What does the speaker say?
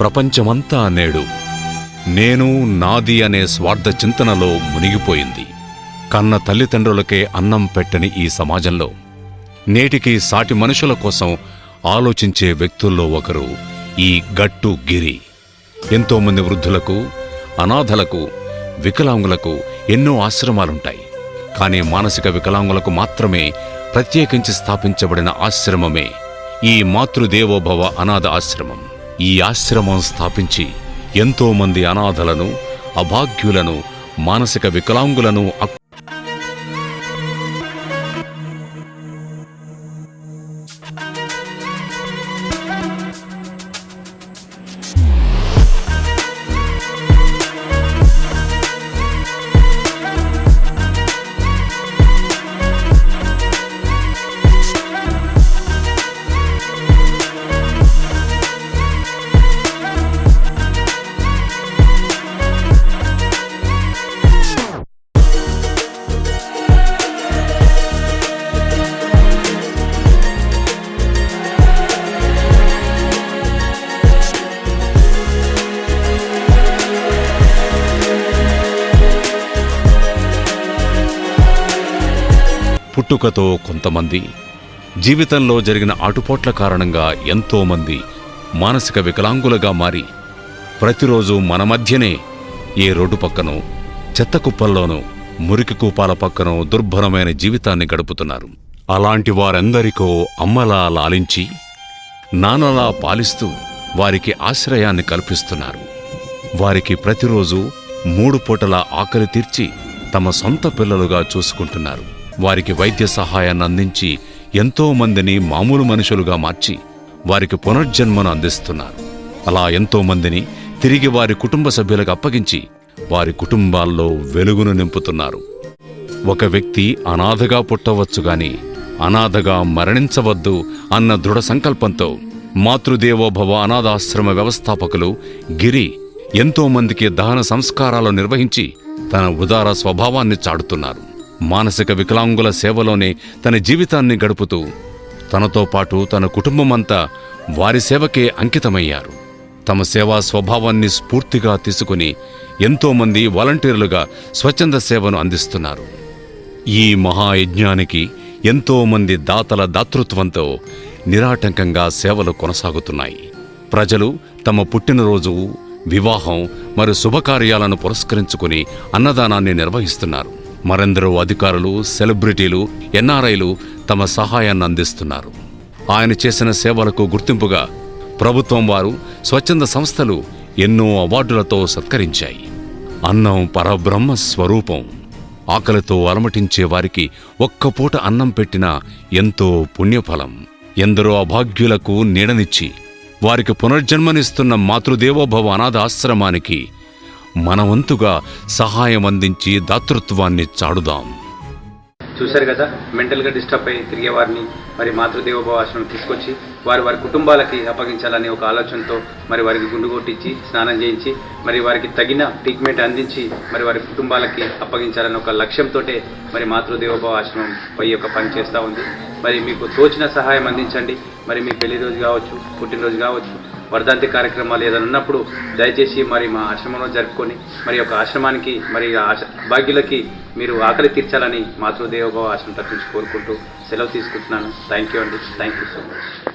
ప్రపంచమంతా నేడు నేను నాది అనే స్వార్థ చింతనలో మునిగిపోయింది. కన్న తల్లిదండ్రులకే అన్నం పెట్టని ఈ సమాజంలో నేటికి సాటి మనుషుల కోసం ఆలోచించే వ్యక్తుల్లో ఒకరు ఈ గట్టు గిరి. ఎంతోమంది వృద్ధులకు అనాథలకు వికలాంగులకు ఎన్నో ఆశ్రమాలుంటాయి. కానీ మానసిక వికలాంగులకు మాత్రమే ప్రత్యేకించి స్థాపించబడిన ఆశ్రమమే ఈ మాతృదేవోభవ అనాథ ఆశ్రమం. ఈ ఆశ్రమం స్థాపించి ఎంతో మంది అనాథలను అభాగ్యులను మానసిక వికలాంగులను పుట్టుకతో కొంతమంది జీవితంలో జరిగిన ఆటుపోట్ల కారణంగా ఎంతోమంది మానసిక వికలాంగులుగా మారి ప్రతిరోజు మన మధ్యనే ఏ రోడ్డు పక్కనో చెత్త కుప్పల్లోనో మురికి కూపాల పక్కనో దుర్భరమైన జీవితాన్ని గడుపుతున్నారు. అలాంటి వారందరికో అమ్మలా లాలించి నాన్నలా పాలిస్తూ వారికి ఆశ్రయాన్ని కల్పిస్తున్నారు. వారికి ప్రతిరోజు మూడు పూటల ఆకలి తీర్చి తమ సొంత పిల్లలుగా చూసుకుంటున్నారు. వారికి వైద్య సహాయాన్ని అందించి ఎంతో మందిని మామూలు మనుషులుగా మార్చి వారికి పునర్జన్మను అందిస్తున్నారు. అలా ఎంతో మందిని తిరిగి వారి కుటుంబ సభ్యులకు అప్పగించి వారి కుటుంబాల్లో వెలుగును నింపుతున్నారు. ఒక వ్యక్తి అనాథగా పుట్టవచ్చు గాని అనాథగా మరణించవద్దు అన్న దృఢ సంకల్పంతో మాతృదేవోభవ అనాథాశ్రమ వ్యవస్థాపకులు గిరి ఎంతో మందికి దహన సంస్కారాలు నిర్వహించి తన ఉదార స్వభావాన్ని చాటుతున్నారు. మానసిక వికలాంగుల సేవలోనే తన జీవితాన్ని గడుపుతూ తనతో పాటు తన కుటుంబమంతా వారి సేవకే అంకితమయ్యారు. తమ సేవా స్వభావాన్ని స్ఫూర్తిగా తీసుకుని ఎంతోమంది వాలంటీర్లుగా స్వచ్ఛంద సేవను అందిస్తున్నారు. ఈ మహాయజ్ఞానికి ఎంతోమంది దాతల దాతృత్వంతో నిరాటంకంగా సేవలు కొనసాగుతున్నాయి. ప్రజలు తమ పుట్టినరోజు వివాహం మరియు శుభకార్యాలను పురస్కరించుకుని అన్నదానాన్ని నిర్వహిస్తున్నారు. మరెందరో అధికారులు సెలబ్రిటీలు ఎన్ఆర్ఐలు తమ సహాయాన్ని అందిస్తున్నారు. ఆయన చేసిన సేవలకు గుర్తింపుగా ప్రభుత్వం వారు స్వచ్ఛంద సంస్థలు ఎన్నో అవార్డులతో సత్కరించాయి. అన్నం పరబ్రహ్మ స్వరూపం. ఆకలితో అలమటించే వారికి ఒక్క పూట అన్నం పెట్టిన ఎంతో పుణ్యఫలం. ఎందరో అభాగ్యులకు నీడనిచ్చి వారికి పునర్జన్మనిస్తున్న మాతృదేవోభవ అనాథ ఆశ్రమానికి మనవంతుగా సహాయం అందించి దాతృత్వాన్ని చాడుదాం చూశారు కదా మెంటల్గా డిస్టర్బ్ అయ్యి తిరిగే వారిని మరి మాతృదేవోభవ ఆశ్రమం తీసుకొచ్చి వారి వారి కుటుంబాలకి అప్పగించాలనే ఒక ఆలోచనతో మరి వారికి గుండు కొట్టించి స్నానం చేయించి మరి వారికి తగిన ట్రీట్మెంట్ అందించి మరి వారి కుటుంబాలకి అప్పగించాలనే ఒక లక్ష్యంతో మరి మాతృదేవోభవ ఆశ్రమం పై యొక్క పని చేస్తూ ఉంది. మరి మీకు తోచిన సహాయం అందించండి. మరి మీ పెళ్ళి రోజు కావచ్చు పుట్టినరోజు కావచ్చు వర్ధంతి కార్యక్రమాలు ఏదైనా ఉన్నప్పుడు దయచేసి మరి మా ఆశ్రమంలో జరుపుకొని మరి ఒక ఆశ్రమానికి మరి ఆశ భాగ్యులకి మీరు ఆకలి తీర్చాలని మాతృదేవభావ ఆశ్రమం తరఫు కోరుకుంటూ సెలవు తీసుకుంటున్నాను. థ్యాంక్ యూ అండి థ్యాంక్ యూ సో మచ్